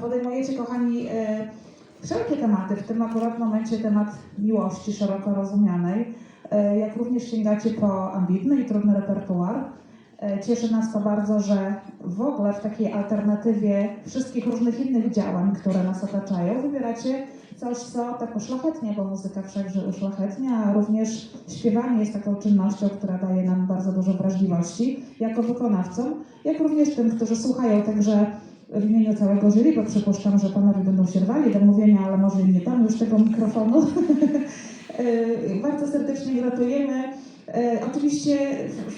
podejmujecie, kochani, e, wszelkie tematy, w tym akurat w momencie temat miłości szeroko rozumianej, e, jak również sięgacie po ambitny i trudny repertuar. E, Cieszy nas to bardzo, że w ogóle w takiej alternatywie wszystkich różnych innych działań, które nas otaczają, wybieracie coś, co tak uszlachetnia, bo muzyka wszakże uszlachetnia, a również śpiewanie jest taką czynnością, która daje nam bardzo dużo wrażliwości jako wykonawcom, jak również tym, którzy słuchają. Także w imieniu całego jury, bo przypuszczam, że panowie będą się rwali do mówienia, ale może nie dam już tego mikrofonu. E, Bardzo serdecznie gratulujemy. E, Oczywiście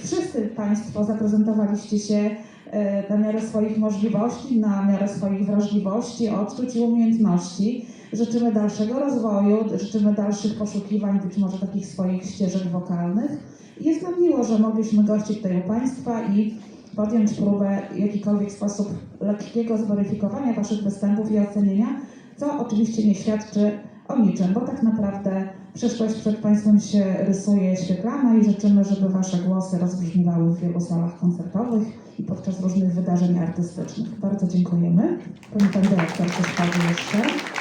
wszyscy Państwo zaprezentowaliście się e, na miarę swoich możliwości, na miarę swoich wrażliwości, odczuć i umiejętności. Życzymy dalszego rozwoju, życzymy dalszych poszukiwań, być może takich swoich ścieżek wokalnych. Jest nam miło, że mogliśmy gościć tutaj u Państwa i podjąć próbę w jakikolwiek sposób lekkiego zweryfikowania Waszych występów i ocenienia, co oczywiście nie świadczy o niczym, bo tak naprawdę przyszłość przed Państwem się rysuje świetlana i życzymy, żeby Wasze głosy rozbrzmiewały w wielu salach koncertowych i podczas różnych wydarzeń artystycznych. Bardzo dziękujemy. Pani Pan Dyrektor padł jeszcze.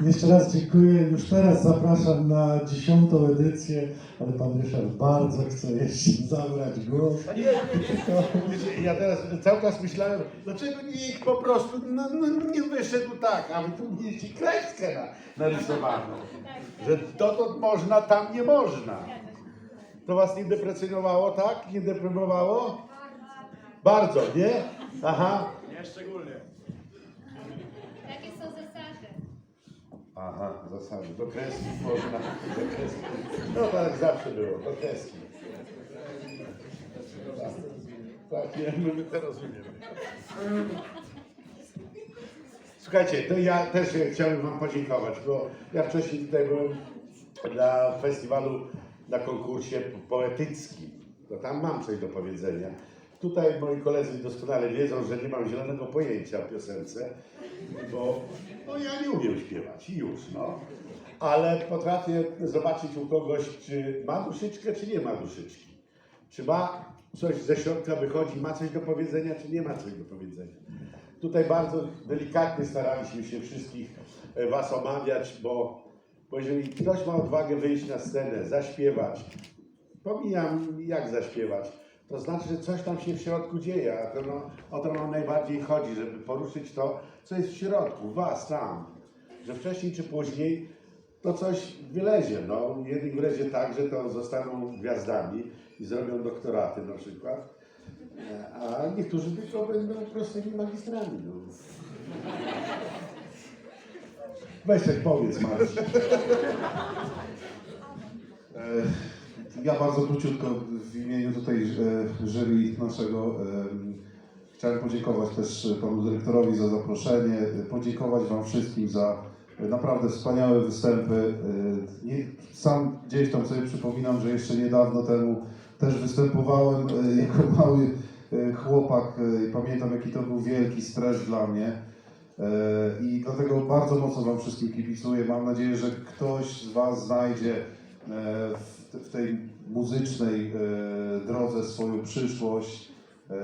Jeszcze raz dziękuję. Już teraz zapraszam na dziesiątą edycję, ale pan Ryszard bardzo chce jeszcze zabrać głos. Nie, nie, nie. Wiecie, Ja teraz cały czas myślałem, dlaczego nikt po prostu no, no, nie wyszedł tak, a wy tu mieliście kreskę na, narysowaną, że dotąd można, tam nie można. To was nie deprecjonowało, tak? Nie deprymowało? Bardzo, nie? Aha. Jakie są zasady? Aha, zasady. Do kreski można, do kreski. No tak zawsze było, do kreski. Tak, nie, my, to rozumiemy. Słuchajcie, to ja też chciałbym Wam podziękować, bo ja wcześniej tutaj byłem na festiwalu, na konkursie poetyckim. To tam mam coś do powiedzenia. Tutaj moi koledzy doskonale wiedzą, że nie mam zielonego pojęcia o piosence, bo no, ja nie umiem śpiewać i już, no. Ale potrafię zobaczyć u kogoś, czy ma duszyczkę, czy nie ma duszyczki. Czy ma coś ze środka wychodzi, ma coś do powiedzenia, czy nie ma coś do powiedzenia. Tutaj bardzo delikatnie staraliśmy się wszystkich e, Was omawiać, bo, bo jeżeli ktoś ma odwagę wyjść na scenę, zaśpiewać, pomijam jak zaśpiewać, to znaczy, że coś tam się w środku dzieje, a to no, o to nam najbardziej chodzi, żeby poruszyć to, co jest w środku, Was tam. Że wcześniej czy później to coś wylezie. No, jednych wylezie tak, że to zostaną gwiazdami i zrobią doktoraty na przykład, a niektórzy tylko będą prostymi magistrami. No. Weź powiedz, Marcin. Ja bardzo króciutko w imieniu tutaj e, jury naszego em, chciałem podziękować też panu dyrektorowi za zaproszenie, podziękować wam wszystkim za naprawdę wspaniałe występy. E, sam gdzieś tam sobie przypominam, że jeszcze niedawno temu też występowałem e, jako mały chłopak i pamiętam jaki to był wielki stres dla mnie. I dlatego bardzo mocno Wam wszystkim kibicuję. Mam nadzieję, że ktoś z Was znajdzie w, w tej muzycznej e, drodze swoją przyszłość e,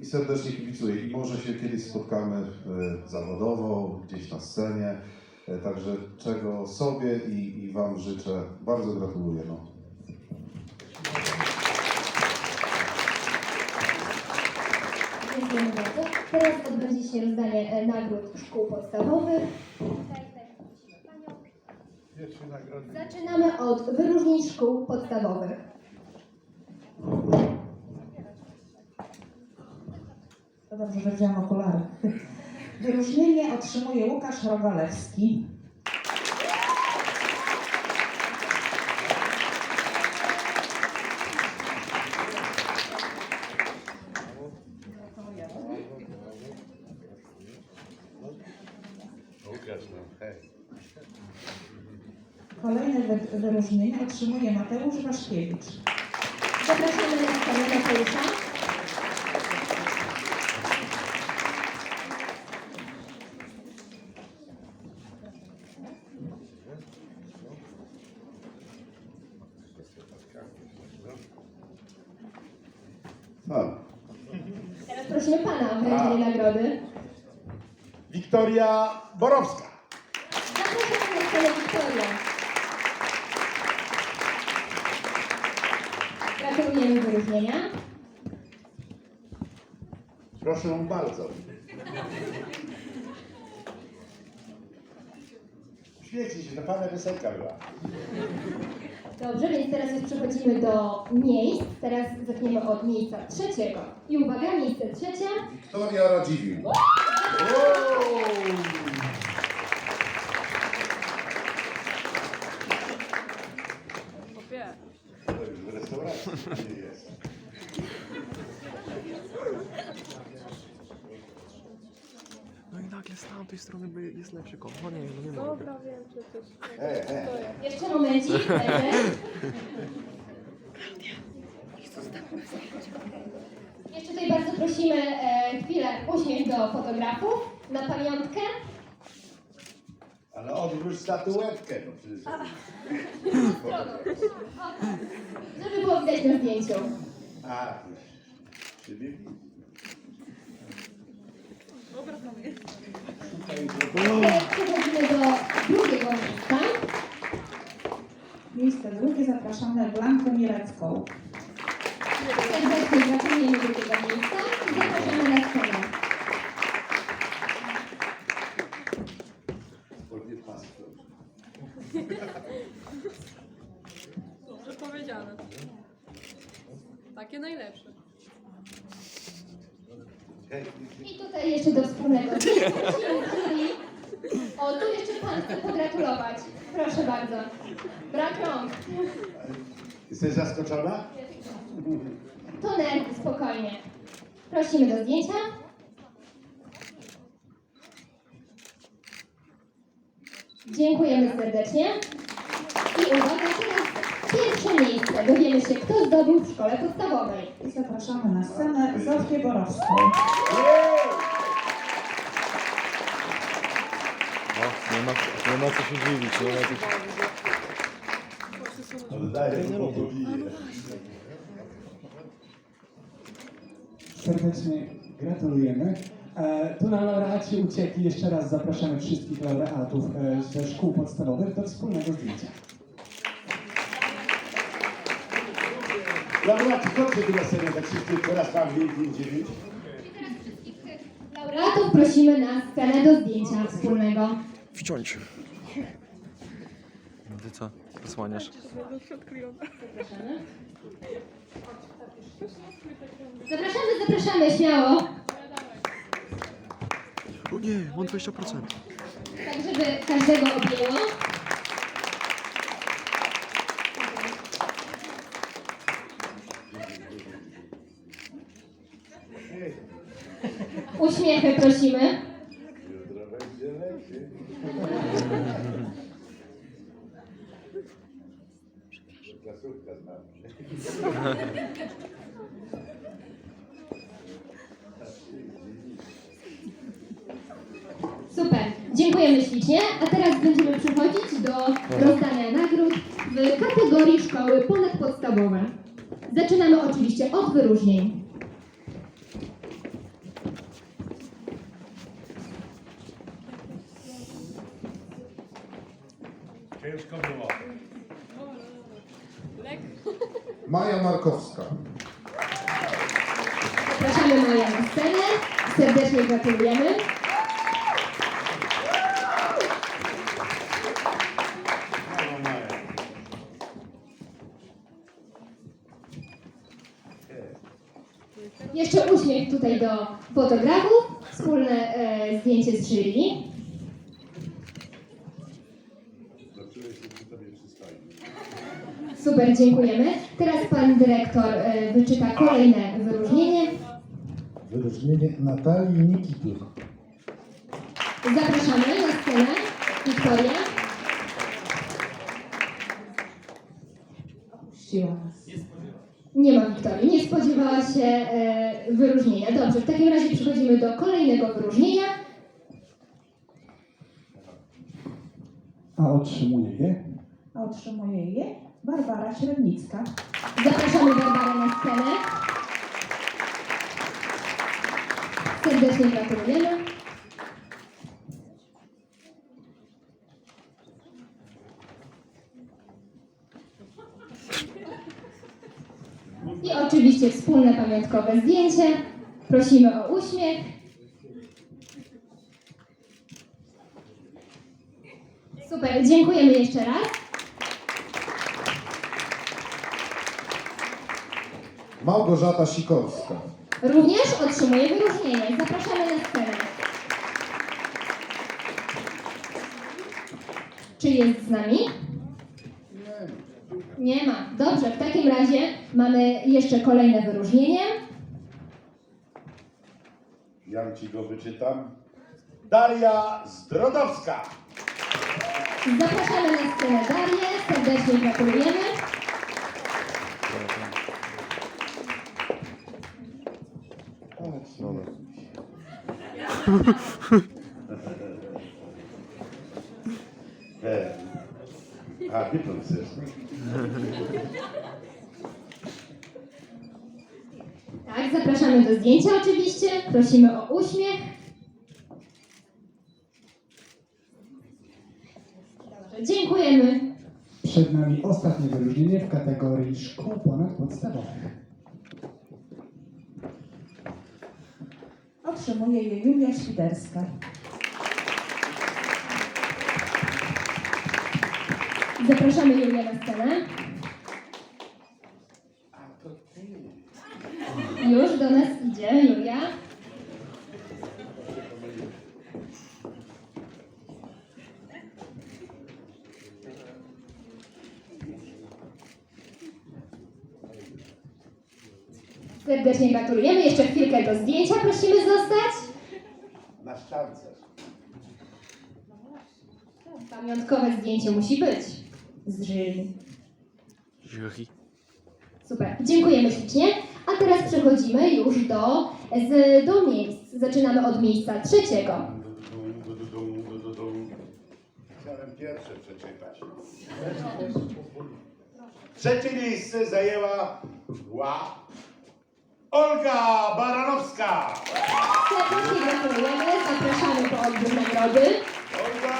i serdecznie kibicuję. I może się kiedyś spotkamy e, zawodowo, gdzieś na scenie. Także czego sobie i, i Wam życzę. Bardzo gratuluję. No. Dziękujemy bardzo. Teraz odbędzie się rozdanie nagród szkół podstawowych. Tutaj, tutaj prosimy Panią. Pierwszy nagrody. Zaczynamy od wyróżnień szkół podstawowych. To dobrze, że wziąłem okulary. Wyróżnienie otrzymuje Łukasz Rogalewski. Łukasz, no, hej. Kolejne wy- wyróżnienie otrzymuje Mateusz Waszkiewicz. Zapraszamy na scenę Mateusza. No. Teraz proszę prosimy pana o nagrody. Wiktoria Borowska. Zapraszamy na scenę Gratulujemy wyróżnienia. Proszę bardzo. Śmiejcie się, to pana piosenka była. Dobrze, więc teraz już przechodzimy do miejsc. Teraz zaczniemy od miejsca trzeciego. I uwaga, miejsce trzecie. Wiktoria Radziwiłł już w restauracji nie jest. No i nagle z tamtej strony by- jest lepszy kąt. No nie, no nie mogę. E, e. Jeszcze momencik. Jeszcze tutaj bardzo prosimy e, chwilę uśmiech do fotografów na pamiątkę. Ale odwróć statuetkę, no przecież. Żeby było widać na zdjęciu. A, widzę. Teraz przechodzimy do drugiego miejsca. Miejsce drugie zapraszamy Blankę Mielecką. Serdecznie gratulujemy drugiego miejsca i zapraszamy na scenę. Ładnie paszport. Dobrze powiedziane. Takie najlepsze. Hej, I tutaj jeszcze do wspólnego zdjęcia. Czyli- O, tu jeszcze Pan chce pogratulować. Proszę bardzo. Brak rąk. Jesteś zaskoczona? To nerwy, spokojnie. Prosimy do zdjęcia. Dziękujemy serdecznie. I uwaga, teraz pierwsze miejsce. Dowiemy się, kto zdobył w szkole podstawowej. I zapraszamy na scenę Zofię Borowską. No, nie ma, nie ma co się dziwić, nie ma co się... Oddaję. Serdecznie gratulujemy. E, Tu na laureaci uciekli. Jeszcze raz zapraszamy wszystkich laureatów e, ze szkół podstawowych do wspólnego zdjęcia. Laureaci, chodźcie tu na scenę, tak wszyscy teraz mam 999. Laureatów prosimy na scenę do zdjęcia wspólnego. Wciąć. No ty co? Zapraszamy. Zapraszamy, zapraszamy, śmiało. O nie, mam 20%. Tak, żeby każdego objęło. Uśmiechy prosimy. Super, dziękujemy ślicznie. A teraz będziemy przechodzić do rozdania nagród w kategorii szkoły ponadpodstawowe. Zaczynamy oczywiście od wyróżnień. Ciężko było. Maja Markowska. Zapraszamy Maja na scenę. Serdecznie gratulujemy. Brawo, Maja. Jeszcze uśmiech tutaj do fotografów. Wspólne e, zdjęcie z jury. Super, dziękujemy. Teraz pan dyrektor e, wyczyta kolejne wyróżnienie. Wyróżnienie Natalii Nikitur. Zapraszamy na scenę. Wiktoria. Nas. Nie ma Wiktorii, nie spodziewała się e, wyróżnienia. Dobrze, w takim razie przechodzimy do kolejnego wyróżnienia. A otrzymuje je A otrzymuje je Barbara Średnicka. Zapraszamy Barbarę na scenę. Serdecznie gratulujemy. I oczywiście wspólne pamiątkowe zdjęcie. Prosimy o uśmiech. Super, dziękujemy jeszcze raz. Małgorzata Sikorska. Również otrzymuje wyróżnienie. Zapraszamy na scenę. Czy jest z nami? Nie ma. Dobrze, w takim razie mamy jeszcze kolejne wyróżnienie. Ja ci go wyczytam. Daria Zdrodowska. Zapraszamy na scenę Darię. Serdecznie gratulujemy. Dyplom chcesz. Tak, zapraszamy do zdjęcia oczywiście. Prosimy o uśmiech. Dziękujemy. Przed nami ostatnie wyróżnienie w kategorii szkół ponadpodstawowych. Otrzymuje je Julia Świderska. Zapraszamy Julię na scenę. Już do nas idzie Julia. Serdecznie gratulujemy. Jeszcze chwilkę do zdjęcia prosimy zostać. Na ściance. Pamiątkowe zdjęcie musi być z jury. Jury. Super, dziękujemy ślicznie. A teraz przechodzimy już do, z, do miejsc. Zaczynamy od miejsca trzeciego. Chciałem pierwsze przeczytać. Trzecie miejsce zajęła ła Olga Baranowska. Serdecznie gratulujemy, zapraszamy po odbiór nagrody. Olga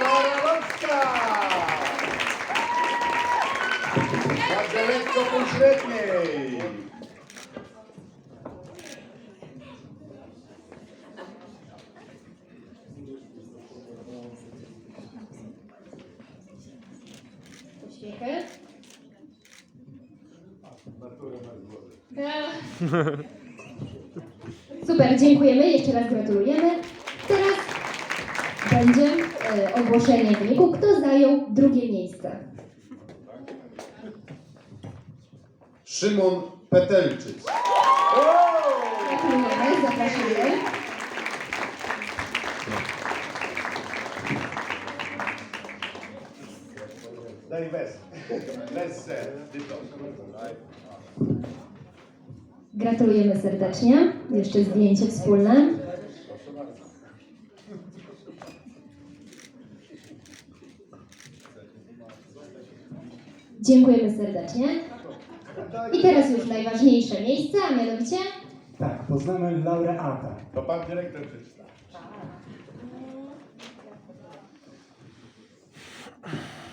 Baranowska. Bardzo lekko pośredniej. Uśmiechy. Super, dziękujemy, jeszcze raz gratulujemy. Teraz będzie e, ogłoszenie wyniku, kto zajął drugie miejsce. Szymon Petelczyk. Gratulujemy, zapraszamy. Daj bez. Bez se. Dyplom. Gratulujemy serdecznie. Jeszcze zdjęcie wspólne. Dziękujemy serdecznie. I teraz już najważniejsze miejsce, a mianowicie Tak, poznamy laureata. To pan dyrektor przeczyta.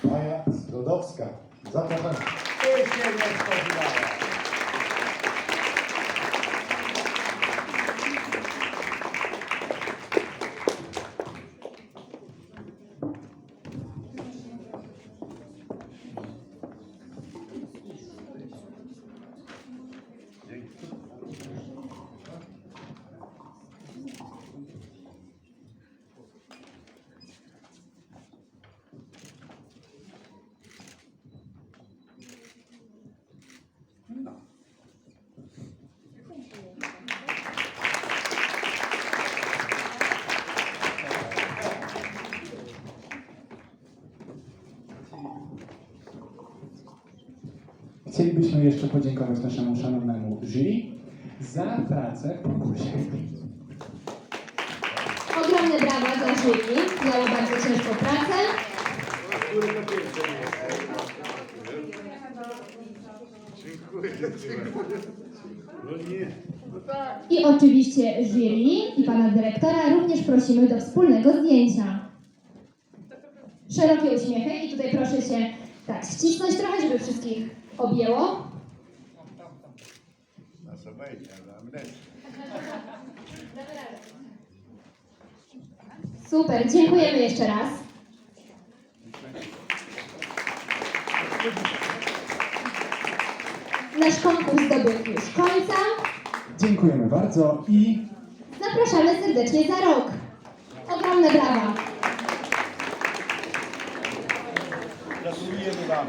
Maja Zdrodowska. Zapraszam. Się nie spodziewałem. Chcielibyśmy jeszcze podziękować naszemu szanownemu jury za pracę w konkursie. ogromne brawa dla jury. Miało bardzo ciężką pracę. I oczywiście jury i pana dyrektora również prosimy do wspólnego zdjęcia. Szerokie uśmiechy i tutaj proszę się tak ścisnąć trochę, żeby wszystkich objęło. Nas obejdzie, ale amnestia. Super, dziękujemy jeszcze raz. Nasz konkurs dobiegł już końca. Dziękujemy bardzo i Zapraszamy serdecznie za rok. Ogromne brawa. Gratulujemy Wam.